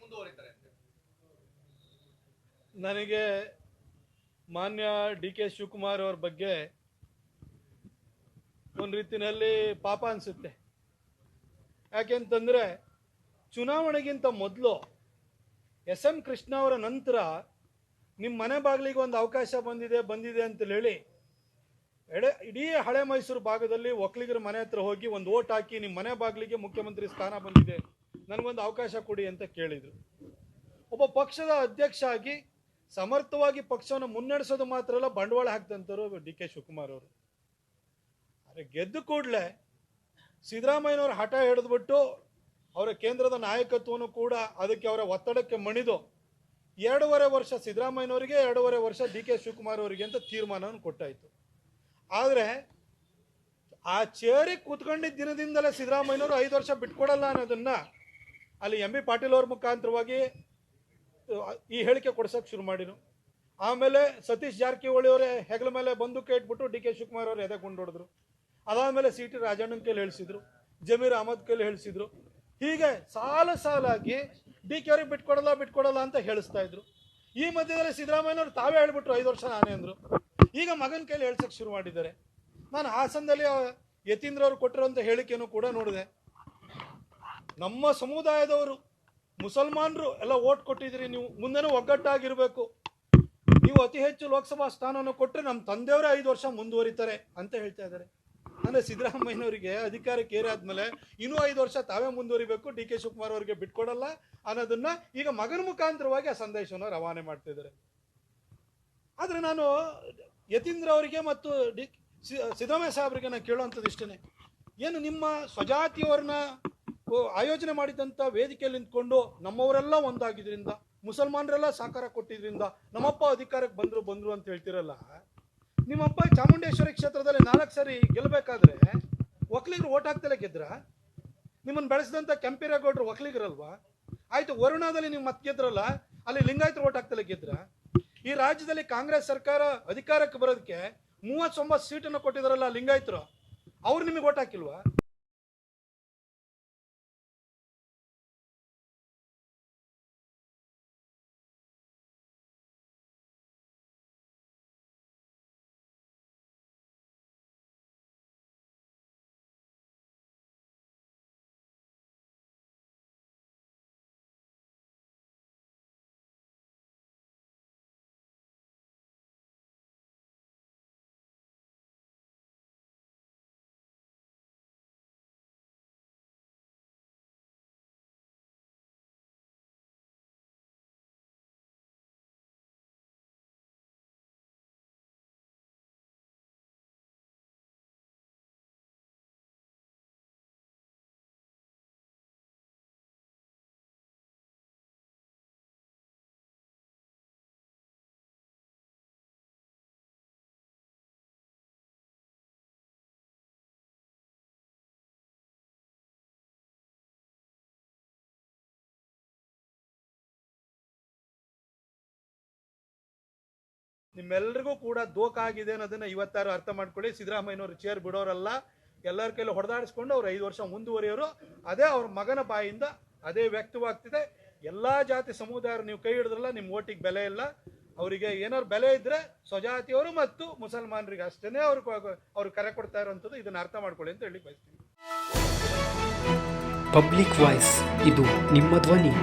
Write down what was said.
ಮುಂದುವರಿತಾರೆ ಅಂತ ನನಗೆ ಮಾನ್ಯ ಡಿ ಕೆ ಶಿವಕುಮಾರ್ ಅವ್ರ ಬಗ್ಗೆ ಒಂದು ರೀತಿಯಲ್ಲಿ ಪಾಪ ಅನಿಸುತ್ತೆ. ಯಾಕೆಂತಂದರೆ ಚುನಾವಣೆಗಿಂತ ಮೊದಲು ಎಸ್ ಎಂ ಕೃಷ್ಣ ಅವರ ನಂತರ ನಿಮ್ಮ ಮನೆ ಬಾಗಿಲಿಗೆ ಒಂದು ಅವಕಾಶ ಬಂದಿದೆ ಬಂದಿದೆ ಅಂತ ಹೇಳಿ, ಎಡೆ ಇಡೀ ಹಳೆ ಮೈಸೂರು ಭಾಗದಲ್ಲಿ ಒಕ್ಕಲಿಗರ ಮನೆ ಹತ್ರ ಹೋಗಿ ಒಂದು ಓಟ್ ಹಾಕಿ ನಿಮ್ಮ ಮನೆ ಬಾಗಿಲಿಗೆ ಮುಖ್ಯಮಂತ್ರಿ ಸ್ಥಾನ ಬಂದಿದೆ. ನನಗೊಂದು ಅವಕಾಶ ಕೊಡಿ ಅಂತ ಕೇಳಿದರು. ಒಬ್ಬ ಪಕ್ಷದ ಅಧ್ಯಕ್ಷ ಆಗಿ ಸಮರ್ಥವಾಗಿ ಪಕ್ಷವನ್ನು ಮುನ್ನಡೆಸೋದು ಮಾತ್ರ ಅಲ್ಲ, ಬಂಡವಾಳ ಹಾಕ್ದಂಥವ್ರು ಡಿ ಕೆ ಶಿವಕುಮಾರ್ ಅವರು. ಆದರೆ ಗೆದ್ದು ಕೂಡಲೇ ಸಿದ್ದರಾಮಯ್ಯನವರು ಹಠ ಹಿಡಿದ್ಬಿಟ್ಟು ಅವರ ಕೇಂದ್ರದ ನಾಯಕತ್ವವನ್ನು ಕೂಡ ಅದಕ್ಕೆ ಅವರ ಒತ್ತಡಕ್ಕೆ ಮಣಿದು ಎರಡೂವರೆ ವರ್ಷ ಸಿದ್ದರಾಮಯ್ಯನವರಿಗೆ, ಎರಡೂವರೆ ವರ್ಷ ಡಿ ಕೆ ಶಿವಕುಮಾರ್ ಅವರಿಗೆ ಅಂತ ತೀರ್ಮಾನವನ್ನು ಕೊಟ್ಟಾಯಿತು. ಆದರೆ ಆ ಚೇರಿಗೆ ಕೂತ್ಕೊಂಡಿದ್ದ ದಿನದಿಂದಲೇ ಸಿದ್ದರಾಮಯ್ಯನವರು ಐದು ವರ್ಷ ಬಿಟ್ಕೊಡಲ್ಲ ಅನ್ನೋದನ್ನ ಅಲ್ಲಿ ಎಂ ಬಿ ಪಾಟೀಲ್ ಅವ್ರ ಮುಖಾಂತರವಾಗಿ ಈ ಹೇಳಿಕೆ ಕೊಡ್ಸೋಕೆ ಶುರು ಮಾಡಿದ್ರು. ಆಮೇಲೆ ಸತೀಶ್ ಜಾರಕಿಹೊಳಿ ಅವರೇ ಹೆಗಲ ಮೇಲೆ ಬಂದೂಕ ಇಟ್ಬಿಟ್ಟು ಡಿ ಕೆ ಶಿವಕುಮಾರ್ ಅವರು ಎದೆ ಕೊಂಡೊಡಿದ್ರು ಅದಾದಮೇಲೆ ಸಿ ಟಿ ರಾಜಣ್ಣನ ಕೈಲಿ ಹೇಳಿಸಿದ್ರು, ಜಮೀರ್ ಅಹಮದ್ ಕೈಲಿ ಹೇಳಿಸಿದ್ರು. ಹೀಗೆ ಸಾಲ ಸಾಲಾಗಿ ಡಿ ಕೆ ಅವ್ರಿಗೆ ಬಿಟ್ಕೊಡಲ್ಲ ಬಿಟ್ಕೊಡಲ್ಲ ಅಂತ ಹೇಳಿಸ್ತಾ ಇದ್ರು. ಈ ಮಧ್ಯದಲ್ಲಿ ಸಿದ್ದರಾಮಯ್ಯನವರು ತಾವೇ ಹೇಳ್ಬಿಟ್ರು, ಐದು ವರ್ಷ ನಾನೇ ಅಂದ್ರು. ಈಗ ಮಗನ ಕೈಲಿ ಹೇಳ್ಸೋಕೆ ಶುರು ಮಾಡಿದ್ದಾರೆ. ನಾನು ಹಾಸನದಲ್ಲಿ ಯತೀಂದ್ರ ಅವರು ಕೊಟ್ಟಿರೋಂಥ ಹೇಳಿಕೆಯನ್ನು ಕೂಡ ನೋಡಿದೆ. ನಮ್ಮ ಸಮುದಾಯದವರು, ಮುಸಲ್ಮಾನರು ಎಲ್ಲ ಓಟ್ ಕೊಟ್ಟಿದ್ದೀರಿ, ನೀವು ಮುಂದೆನೂ ಒಗ್ಗಟ್ಟಾಗಿರಬೇಕು. ನೀವು ಅತಿ ಹೆಚ್ಚು ಲೋಕಸಭಾ ಸ್ಥಾನವನ್ನು ಕೊಟ್ಟರೆ ನಮ್ಮ ತಂದೆಯವರೇ ಐದು ವರ್ಷ ಮುಂದುವರಿತಾರೆ ಅಂತ ಹೇಳ್ತಾ ಇದ್ದಾರೆ. ಅಂದರೆ ಸಿದ್ದರಾಮಯ್ಯನವರಿಗೆ ಅಧಿಕಾರಕ್ಕೆ ಏರಾದ್ಮೇಲೆ ಇನ್ನೂ ಐದು ವರ್ಷ ತಾವೇ ಮುಂದುವರಿಬೇಕು. ಡಿ ಕೆ ಶಿವಕುಮಾರ್ ಅವರಿಗೆ ಬಿಟ್ಕೊಡಲ್ಲ ಅನ್ನೋದನ್ನ ಈಗ ಮಗನ ಮುಖಾಂತರವಾಗಿ ಆ ಸಂದೇಶವನ್ನು ರವಾನೆ ಮಾಡ್ತಿದ್ದಾರೆ ಆದರೆ ನಾನು ಯತೀಂದ್ರ ಅವರಿಗೆ ಮತ್ತು ಡಿ ಸಿದ್ದರಾಮಯ್ಯ ಸಾಹೇಬರಿಗೆ ನಾನು ಕೇಳುವಂಥದ್ದು ಇಷ್ಟೇ ಏನು ನಿಮ್ಮ ಸ್ವಜಾತಿಯವ್ರನ್ನ ಆಯೋಜನೆ ಮಾಡಿದಂಥ ವೇದಿಕೆಯಲ್ಲಿ ನಿಂತ್ಕೊಂಡು ನಮ್ಮವರೆಲ್ಲ ಒಂದಾಗಿದ್ರಿಂದ, ಮುಸಲ್ಮಾನರೆಲ್ಲ ಸಹಕಾರ ಕೊಟ್ಟಿದ್ರಿಂದ, ನಮ್ಮಪ್ಪ ಅಧಿಕಾರಕ್ಕೆ ಬಂದರು ಬಂದರು ಅಂತ ಹೇಳ್ತಿರಲ್ಲ. ನಿಮ್ಮಪ್ಪ ಚಾಮುಂಡೇಶ್ವರಿ ಕ್ಷೇತ್ರದಲ್ಲಿ ನಾಲ್ಕು ಸಾರಿ ಗೆಲ್ಲಬೇಕಾದ್ರೆ ಒಕ್ಕಲಿಗರು ಓಟ್ ಹಾಕ್ತಲೇ ಗೆದ್ರ? ನಿಮ್ಮನ್ನು ಬೆಳೆಸಿದಂಥ ಕೆಂಪೇರೇಗೌಡರು ಒಕ್ಕಲಿಗರಲ್ವಾ? ಆಯಿತು, ವರುಣಾದಲ್ಲಿ ನೀವು ಮತ್ತೆ ಗೆದ್ರಲ್ಲ, ಅಲ್ಲಿ ಲಿಂಗಾಯತರು ಓಟ್ ಹಾಕ್ತಲೇ ಗೆದ್ರ? ಈ ರಾಜ್ಯದಲ್ಲಿ ಕಾಂಗ್ರೆಸ್ ಸರ್ಕಾರ ಅಧಿಕಾರಕ್ಕೆ ಬರೋದಕ್ಕೆ ಮೂವತ್ತೊಂಬತ್ತು ಸೀಟನ್ನು ಕೊಟ್ಟಿದಾರಲ್ಲ ಲಿಂಗಾಯತರು, ಅವ್ರು ನಿಮಗೆ ಓಟ್ ಹಾಕಿಲ್ವಾ? ನಿಮ್ಮೆಲ್ರಿಗೂ ಕೂಡ ದೋಖ ಆಗಿದೆ ಅನ್ನೋದನ್ನ ಇವತ್ತಾರು ಅರ್ಥ ಮಾಡ್ಕೊಳ್ಳಿ. ಸಿದ್ದರಾಮಯ್ಯನವರು ಚೇರ್ ಬಿಡೋರಲ್ಲ. ಎಲ್ಲರ ಕೈಲಿ ಹೊಡೆದಾಡಿಸ್ಕೊಂಡು ಅವ್ರು ಐದು ವರ್ಷ ಮುಂದುವರಿಯೋರು. ಅದೇ ಅವ್ರ ಮಗನ ಬಾಯಿಂದ ಅದೇ ವ್ಯಕ್ತವಾಗ್ತಿದೆ. ಎಲ್ಲಾ ಜಾತಿ ಸಮುದಾಯರು ನೀವು ಕೈ ಹಿಡಿದ್ರಲ್ಲ ನಿಮ್ಮ ಓಟಿಗೆ ಬೆಲೆ ಇಲ್ಲ. ಅವರಿಗೆ ಏನಾದ್ರು ಬೆಲೆ ಇದ್ರೆ ಸ್ವಜಾತಿಯವರು ಮತ್ತು ಮುಸಲ್ಮಾನರಿಗೆ ಅಷ್ಟೇ ಅವ್ರು ಅವ್ರು ಕರೆ ಕೊಡ್ತಾ ಇರೋಂಥದ್ದು. ಇದನ್ನು ಅರ್ಥ ಮಾಡ್ಕೊಳ್ಳಿ ಅಂತ ಹೇಳಿ ಬಯಸ್ತೀನಿ. ಪಬ್ಲಿಕ್ ವಾಯ್ಸ್ ಇದು ನಿಮ್ಮ ಧ್ವನಿ.